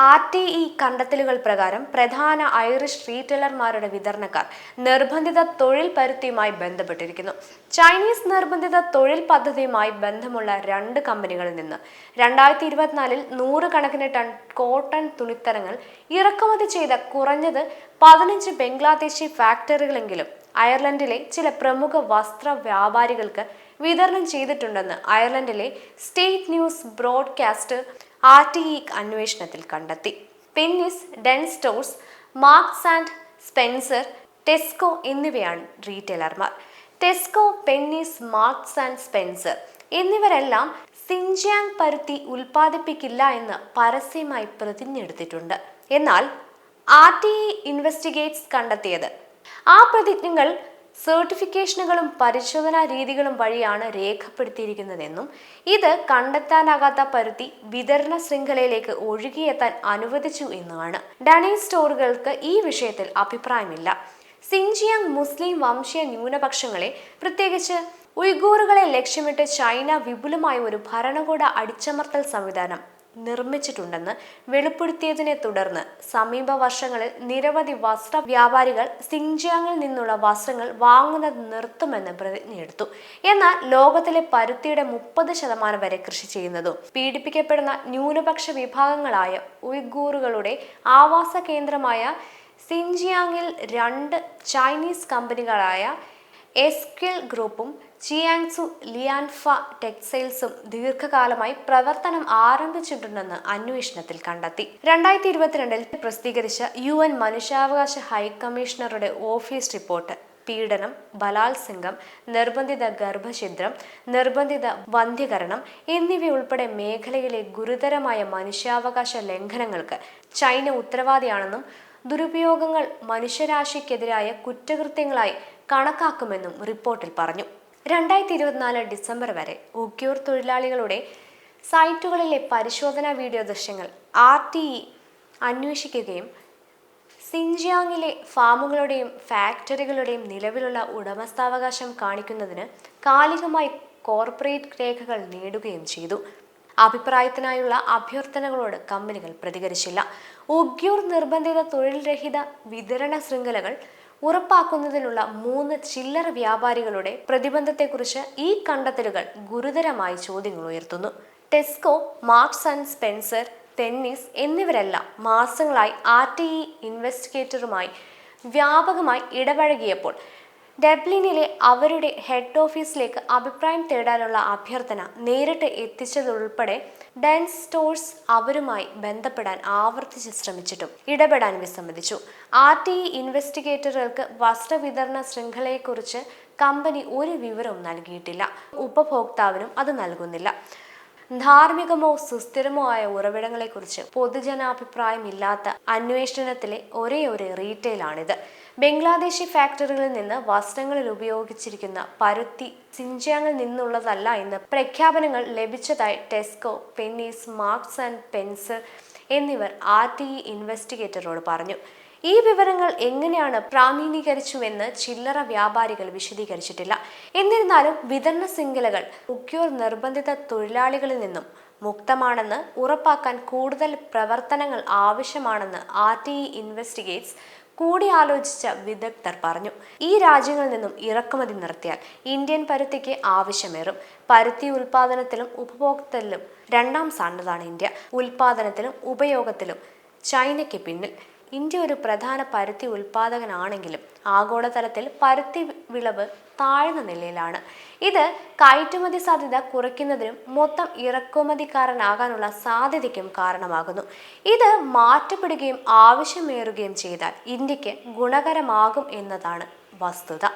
R T E കണ്ടെത്തലുകൾ പ്രകാരം പ്രധാന ഐറിഷ് റീറ്റെയിലർമാരുടെ വിതരണക്കാർ നിർബന്ധിത തൊഴിൽ പരുത്തിയുമായി ബന്ധപ്പെട്ടിരിക്കുന്നു. ചൈനീസ് നിർബന്ധിത തൊഴിൽ പദ്ധതിയുമായി ബന്ധമുള്ള രണ്ട് കമ്പനികളിൽ നിന്ന് രണ്ടായിരത്തി ഇരുപത്തിനാലിൽ നൂറുകണക്കിന് ടൺ കോട്ടൺ തുണിത്തരങ്ങൾ ഇറക്കുമതി ചെയ്ത കുറഞ്ഞത് പതിനഞ്ച് ബംഗ്ലാദേശി ഫാക്ടറികളെങ്കിലും അയർലൻഡിലെ ചില പ്രമുഖ വസ്ത്ര വ്യാപാരികൾക്ക് വിതരണം ചെയ്തിട്ടുണ്ടെന്ന് അയർലൻഡിലെ state news broadcast R T E അന്വേഷണത്തിൽ കണ്ടെത്തി. Penneys Dunnes Stores Marks and Spencer Tesco എന്നിവയാണ് റീറ്റെയിലർമാർ. Tesco Penneys Marks and Spencer എന്നിവരെല്ലാം Xinjiang പരുത്തി ഉൽപ്പാദിപ്പിക്കില്ല എന്ന് പരസ്യമായി പ്രതിജ്ഞയെടുത്തിട്ടുണ്ട്. എന്നാൽ ആർ ടി ഇൻവെസ്റ്റിഗേറ്റ്സ് കണ്ടെത്തിയത്. ആ പ്രതിജ്ഞകൾ സർട്ടിഫിക്കേഷനുകളും പരിശോധനാ രീതികളും വഴിയാണ് രേഖപ്പെടുത്തിയിരിക്കുന്നതെന്നും ഇത് കണ്ടെത്താനാകാത്ത പരുത്തി വിതരണ ശൃംഖലയിലേക്ക് ഒഴുകിയെത്താൻ അനുവദിച്ചു എന്നുമാണ് ഡണി സ്റ്റോറുകൾക്ക് ഈ വിഷയത്തിൽ അഭിപ്രായമില്ല. സിൻജിയാങ് മുസ്ലിം വംശീയ ന്യൂനപക്ഷങ്ങളെ പ്രത്യേകിച്ച് ഉയ്ഗൂറുകളെ ലക്ഷ്യമിട്ട് ചൈന വിപുലമായ ഒരു ഭരണകൂട അടിച്ചമർത്തൽ സംവിധാനം നിർമ്മിച്ചിട്ടുണ്ടെന്ന് വെളിപ്പെടുത്തിയതിനെ തുടർന്ന് സമീപ വർഷങ്ങളിൽ നിരവധി വസ്ത്ര വ്യാപാരികൾ സിൻജിയാങ്ങിൽ നിന്നുള്ള വസ്ത്രങ്ങൾ വാങ്ങുന്നത് നിർത്തുമെന്ന് പ്രതിജ്ഞയെടുത്തു. എന്നാൽ ലോകത്തിലെ പരുത്തിയുടെ മുപ്പത് ശതമാനം വരെ കൃഷി ചെയ്യുന്നതും പീഡിപ്പിക്കപ്പെടുന്ന ന്യൂനപക്ഷ വിഭാഗങ്ങളായ ഉയ്ഗൂറുകളുടെ ആവാസ കേന്ദ്രമായ സിൻജിയാങ്ങിൽ രണ്ട് ചൈനീസ് കമ്പനികളായ എസ്ക്വിൽ ഗ്രൂപ്പും ചിയാങ്സു ലിയാൻഫ ടെക്സൈൽസും ദീർഘകാലമായി പ്രവർത്തനം ആരംഭിച്ചിട്ടുണ്ടെന്ന് അന്വേഷണത്തിൽ കണ്ടെത്തി. രണ്ടായിരത്തി ഇരുപത്തിരണ്ടിൽ പ്രസിദ്ധീകരിച്ച യു എൻ മനുഷ്യാവകാശ ഹൈക്കമ്മീഷണറുടെ ഓഫീസ് റിപ്പോർട്ട് പീഡനം ബലാത്സംഗം നിർബന്ധിത ഗർഭഛിദ്രം നിർബന്ധിത വന്ധ്യകരണം എന്നിവയുൾപ്പെടെ മേഖലയിലെ ഗുരുതരമായ മനുഷ്യാവകാശ ലംഘനങ്ങൾക്ക് ചൈന ഉത്തരവാദിയാണെന്നും ദുരുപയോഗങ്ങൾ മനുഷ്യരാശിക്കെതിരായ കുറ്റകൃത്യങ്ങളായി കണക്കാക്കുമെന്നും റിപ്പോർട്ടിൽ പറഞ്ഞു. രണ്ടായിരത്തി ഇരുപത്തിനാല് ഡിസംബർ വരെ ഉക്യൂർ തൊഴിലാളികളുടെ സൈറ്റുകളിലെ പരിശോധനാ വീഡിയോ ദൃശ്യങ്ങൾ ആർ ടി ഇ അന്വേഷിക്കുകയും സിൻജിയാങ്ങിലെ ഫാമുകളുടെയും ഫാക്ടറികളുടെയും നിലവിലുള്ള ഉടമസ്ഥാവകാശം കാണിക്കുന്നതിന് കാലികമായി കോർപ്പറേറ്റ് രേഖകൾ നേടുകയും ചെയ്തു. അഭിപ്രായത്തിനായുള്ള അഭ്യർത്ഥനകളോട് കമ്പനികൾ പ്രതികരിച്ചില്ല. ഉഗ്യൂർ നിർബന്ധിത തൊഴിൽ രഹിത വിതരണ ശൃംഖലകൾ ഉറപ്പാക്കുന്നതിനുള്ള മൂന്ന് ചില്ലറ വ്യാപാരികളുടെ പ്രതിബന്ധത്തെക്കുറിച്ച് ഈ കണ്ടെത്തലുകൾ ഗുരുതരമായി ചോദ്യങ്ങൾ ഉയർത്തുന്നു. Tesco Marks and Spencer Penneys എന്നിവരെല്ലാം മാസങ്ങളായി ആർ ടി ഇ ഇൻവെസ്റ്റിഗേറ്ററുമായി വ്യാപകമായി ഇടപഴകിയപ്പോൾ ഡബ്ലിനിലെ അവരുടെ ഹെഡ് ഓഫീസിലേക്ക് അഭിപ്രായം തേടാനുള്ള അഭ്യർത്ഥന നേരിട്ട് എത്തിച്ചതുൾപ്പെടെ ഡാൻസ് സ്റ്റോഴ്സ് അവരുമായി ബന്ധപ്പെടാൻ ആവർത്തിച്ച് ശ്രമിച്ചിട്ടും ഇടപെടാൻ വിസമ്മതിച്ചു. ആർ ടി ഇ ഇൻവെസ്റ്റിഗേറ്ററുകൾക്ക് വസ്ത്രവിതരണ ശൃംഖലയെക്കുറിച്ച് കമ്പനി ഒരു വിവരവും നൽകിയിട്ടില്ല. ഉപഭോക്താവിനും അത് നൽകുന്നില്ല. ധാർമ്മികമോ സുസ്ഥിരമോ ആയ ഉറവിടങ്ങളെക്കുറിച്ച് പൊതുജനാഭിപ്രായമില്ലാത്ത അന്വേഷണത്തിലെ ഒരേ ഒരു റീറ്റെയിലാണിത്. ബംഗ്ലാദേശി ഫാക്ടറികളിൽ നിന്ന് വസ്ത്രങ്ങളിൽ ഉപയോഗിച്ചിരിക്കുന്ന പരുത്തി സിൻജിയാങ്ങിൽ നിന്നുള്ളതല്ല എന്ന് പ്രഖ്യാപനങ്ങൾ ലഭിച്ചതായി Tesco Penneys Marks and Spencer എന്നിവർ ആർ ടി ഇൻവെസ്റ്റിഗേറ്ററോട് പറഞ്ഞു. ഈ വിവരങ്ങൾ എങ്ങനെയാണ് പ്രാമീണീകരിച്ചുവെന്ന് ചില്ലറ വ്യാപാരികൾ വിശദീകരിച്ചിട്ടില്ല. എന്നിരുന്നാലും വിതരണ ശൃംഖലകൾ മുഖ്യോർ നിർബന്ധിത തൊഴിലാളികളിൽ നിന്നും മുക്തമാണെന്ന് ഉറപ്പാക്കാൻ കൂടുതൽ പ്രവർത്തനങ്ങൾ ആവശ്യമാണെന്ന് ആർ ടി ഇ ഇൻവെസ്റ്റിഗേറ്റ്സ് കൂടിയാലോചിച്ച വിദഗ്ധർ പറഞ്ഞു. ഈ രാജ്യങ്ങളിൽ നിന്നും ഇറക്കുമതി നിർത്തിയാൽ ഇന്ത്യൻ പരുത്തിക്ക് ആവശ്യമേറും. പരുത്തി ഉൽപാദനത്തിലും ഉപഭോഗത്തിലും രണ്ടാം സ്ഥാനത്താണ് ഇന്ത്യ. ഉൽപാദനത്തിലും ഉപയോഗത്തിലും ചൈനയ്ക്ക് പിന്നിൽ. ഇന്ത്യ ഒരു പ്രധാന പരുത്തി ഉൽപാദകനാണെങ്കിലും ആഗോളതലത്തിൽ പരുത്തി വിളവ് താഴ്ന്ന നിലയിലാണ്. ഇത് കയറ്റുമതി സാധ്യത കുറയ്ക്കുന്നതിനും മൊത്തം ഇറക്കുമതിക്കാരനാകാനുള്ള സാധ്യതയ്ക്കും കാരണമാകുന്നു. ഇത് മാറ്റപ്പെടുകയും ആവശ്യമേറുകയും ചെയ്താൽ ഇന്ത്യയ്ക്ക് ഗുണകരമാകും എന്നതാണ് വസ്തുത.